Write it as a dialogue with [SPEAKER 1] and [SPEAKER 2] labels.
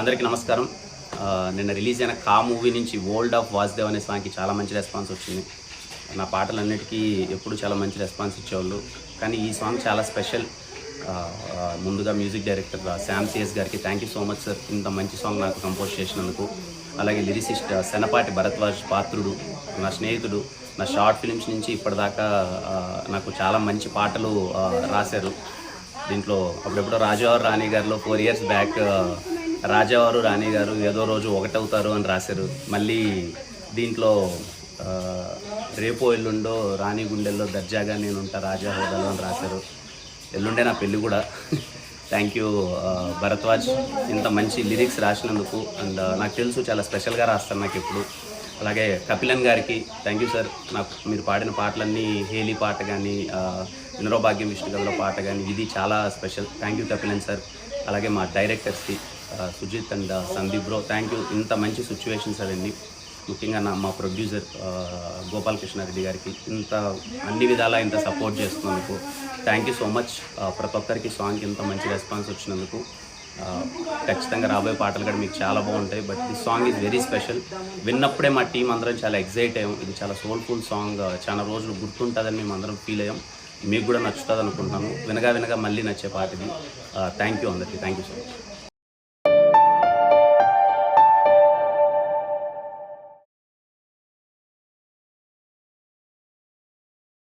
[SPEAKER 1] అందరికీ నమస్కారం. నిన్న రిలీజ్ అయిన కా మూవీ నుంచి వరల్డ్ ఆఫ్ వాసుదేవ్ అనే సాంగ్కి చాలా మంచి రెస్పాన్స్ వచ్చింది. నా పాటలన్నిటికీ ఎప్పుడు చాలా మంచి రెస్పాన్స్ ఇచ్చేవాళ్ళు. కానీ ఈ సాంగ్ చాలా స్పెషల్ ముందుగా మ్యూజిక్ డైరెక్టర్ శామ్ సిఎస్ గారికి thank you so much sir ఇంత మంచి సాంగ్ నాకు కంపోజ్ చేసినందుకు. అలాగే లిరిసిస్ట్ సెనపాటి భరద్వాజ్ పాత్రుడు నా స్నేహితుడు నా షార్ట్ ఫిలిమ్స్ నుంచి ఇప్పటిదాకా నాకు చాలా మంచి పాటలు రాశారు. దీంట్లో అప్పుడెప్పుడో రాజావారు రాణి గారిలో ఫోర్ ఇయర్స్ బ్యాక్ రాజావారు రాణి గారు ఏదో రోజు ఒకటవుతారు అని రాశారు. మళ్ళీ దీంట్లో రేపు రేపో ఎల్లుండో రాణి గుండెల్లో దర్జాగా నేను ఉంటా రాజా హోదాలో అని రాశారు. ఎల్లుండే నా పెళ్ళి కూడా. Thank you Bharadwaj. ఇంత మంచి లిరిక్స్ రాసినందుకు అండ్ నాకు తెలుసు చాలా స్పెషల్గా రాస్తాను నాకు ఎప్పుడు. అలాగే కపిలన్ గారికి థ్యాంక్ యూ సార్ నాకు మీరు పాడిన పాటలన్నీ హేలీ పాట కానీ వినరోభాగ్యం విష్ణు గదిలో పాట కానీ ఇది చాలా special thank you Kapilan sir అలాగే మా డైరెక్టర్స్కి Sujith and Sandeep bro thank you ఇంత మంచి సిచ్యువేషన్స్ అవన్నీ ముఖ్యంగా నా మా ప్రొడ్యూసర్ గోపాలకృష్ణారెడ్డి గారికి ఇంత అన్ని విధాలా ఇంత సపోర్ట్ చేస్తున్నందుకు థ్యాంక్ యూ సో మచ్ ప్రతి ఒక్కరికి సాంగ్కి ఇంత మంచి రెస్పాన్స్ వచ్చినందుకు ఖచ్చితంగా రాబోయే పాటలు కూడా మీకు చాలా బాగుంటాయి. But this song is very special విన్నప్పుడే మా టీం అందరం చాలా ఎగ్జైట్ అయ్యాం. ఇది చాలా సోల్ఫుల్ సాంగ్ చాలా రోజులు గుర్తుంటుందని మేము అందరం ఫీల్ అయ్యాం. మీకు కూడా నచ్చుతుంది అనుకుంటున్నాను వినగా వినగా మళ్ళీ నచ్చే పాట ఇది థ్యాంక్ యూ అందరికీ. Thank you so much